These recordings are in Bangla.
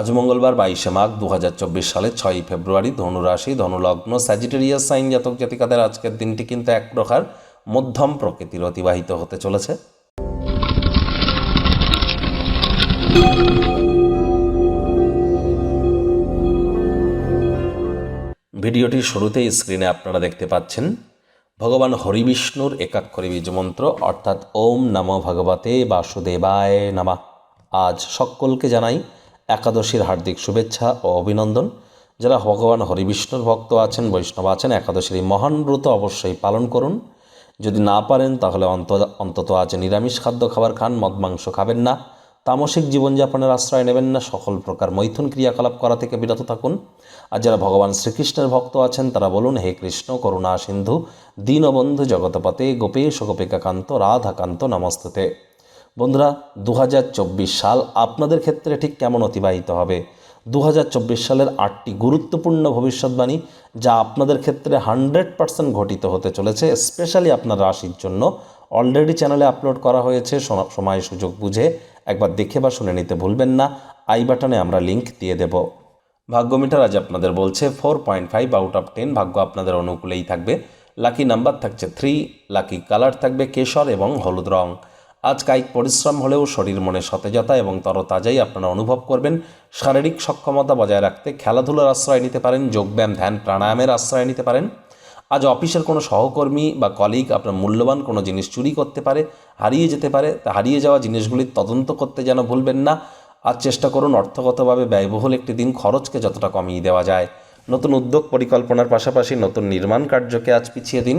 আজ মঙ্গলবার বাইশে মাঘ দু সালের ছয়ই ফেব্রুয়ারি ধনুরাশি, ধনুলগ্ন, স্যাজিটেরিয়াস সাইন জাতক জাতিকাদের আজকের দিনটি কিন্তু এক প্রকার মধ্যম প্রকৃতির অতিবাহিত হতে চলেছে। ভিডিওটির শুরুতেই স্ক্রিনে আপনারা দেখতে পাচ্ছেন, ভগবান হরিবিষ্ণুর একাক্ষরী বীজ মন্ত্র, অর্থাৎ ওম নম ভগবতে বাসুদেবায় নামা। আজ সকলকে জানাই একাদশীর হার্দিক শুভেচ্ছা ও অভিনন্দন। যারা ভগবান হরিবিষ্ণুর ভক্ত আছেন, বৈষ্ণব আছেন, একাদশীর এই মহান ব্রত অবশ্যই পালন করুন। যদি না পারেন, তাহলে অন্ত, অন্তত আজ নিরামিষ খাদ্য খাবার খান, মদ, মাংস খাবেন না। তামসিক জীবনযাপনের আশ্রয় নেবেন না, সকল প্রকার মৈথুন ক্রিয়াকলাপ করা থেকে বিরত থাকুন। আর যারা ভগবান শ্রীকৃষ্ণের ভক্ত আছেন, তারা বলুন, হে কৃষ্ণ, করুণা সিন্ধু, দীনবন্ধু জগতপতে গোপেশ, গোপিকাকান্ত, রাধাকান্ত, নমস্তুতে। বন্ধুরা দু হাজার চব্বিশ সাল আপনাদের ক্ষেত্রে ঠিক কেমন অতিবাহিত হবে? দু হাজার চব্বিশ সালের আটটি গুরুত্বপূর্ণ ভবিষ্যৎবাণী যা আপনাদের ক্ষেত্রে হান্ড্রেড পার্সেন্ট ঘটিত হতে চলেছে, স্পেশালি আপনার রাশির জন্য। অলরেডি চ্যানেলে আপলোড করা হয়েছে সময় সুযোগ বুঝে একবার দেখে বা শুনে নিতে ভুলবেন না। আই বাটনে আমরা লিংক দিয়ে দেব। ভাগ্য মিটার আজ আপনাদের বলছে, four point five out of ten ভাগ্য আপনাদের অনুকূলেই থাকবে। লাকি নাম্বার থাকছে থ্রি, লাকি কালার থাকবে কেশর এবং হলুদ রং। আজ কায়িক পরিশ্রম হলেও শরীর মনে সতেজতা এবং তরতাজাই আপনারা অনুভব করবেন। শারীরিক সক্ষমতা বজায় রাখতে খেলাধুলার আশ্রয় নিতে পারেন, যোগব্যায়াম, ধ্যান, প্রাণায়ামের আশ্রয় নিতে পারেন। আজ অফিসের কোনো সহকর্মী বা কলিগ আপনার মূল্যবান কোনো জিনিস চুরি করতে পারে, হারিয়ে যেতে পারে, তা হারিয়ে যাওয়া জিনিসগুলির তদন্ত করতে যেন ভুলবেন না। আজ চেষ্টা করুন অর্থগতভাবে ব্যয়বহুল একটি দিন খরচকে যতটা কমিয়ে দেওয়া যায়। নতুন উদ্যোগ পরিকল্পনার পাশাপাশি নতুন নির্মাণ কার্যকে আজ পিছিয়ে দিন।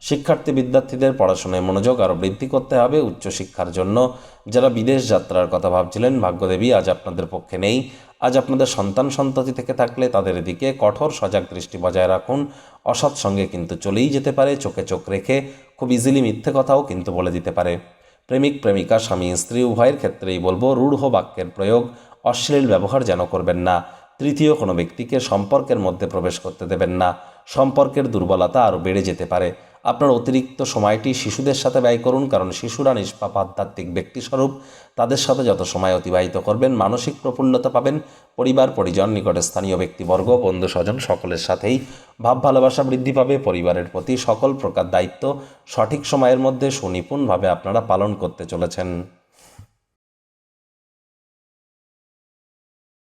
শিক্ষার্থী বিদ্যার্থীদের পড়াশোনায় মনোযোগ আরও বৃদ্ধি করতে হবে উচ্চশিক্ষার জন্য। যারা বিদেশ যাত্রার কথা ভাবছিলেন, ভাগ্যদেবী, আজ আপনাদের পক্ষে নেই। আজ আপনাদের সন্তান সন্ততি থেকে থাকলে তাদের দিকে কঠোর সজাগ দৃষ্টি বজায় রাখুন। অসৎ সঙ্গে কিন্তু চলেই যেতে পারে, চোখে চোখ রেখে খুব ইজিলি মিথ্যে কথাও কিন্তু বলে দিতে পারে। প্রেমিক, প্রেমিকা, স্বামী, স্ত্রী, উভয়ের ক্ষেত্রেই বলব, রূঢ় বাক্যের প্রয়োগ অশ্লীল ব্যবহার যেন করবেন না। তৃতীয়, কোনো ব্যক্তিকে সম্পর্কের মধ্যে প্রবেশ করতে দেবেন না। সম্পর্কের দুর্বলতা আরও বেড়ে যেতে পারে। আপনার অতিরিক্ত সময়টি শিশুদের সাথে ব্যয় করুন, কারণ শিশুরা নিষ্পাপ আধ্যাত্মিক ব্যক্তিস্বরূপ। তাদের সাথে যত সময় অতিবাহিত করবেন, মানসিক প্রফুল্লতা পাবেন। পরিবার, পরিজন, নিকটে স্থানীয় ব্যক্তিবর্গ বন্ধু স্বজন সকলের সাথেই ভাব ভালোবাসা বৃদ্ধি পাবে। পরিবারের প্রতি সকল প্রকার দায়িত্ব সঠিক সময়ের মধ্যে সুনিপুণভাবে আপনারা পালন করতে চলেছেন।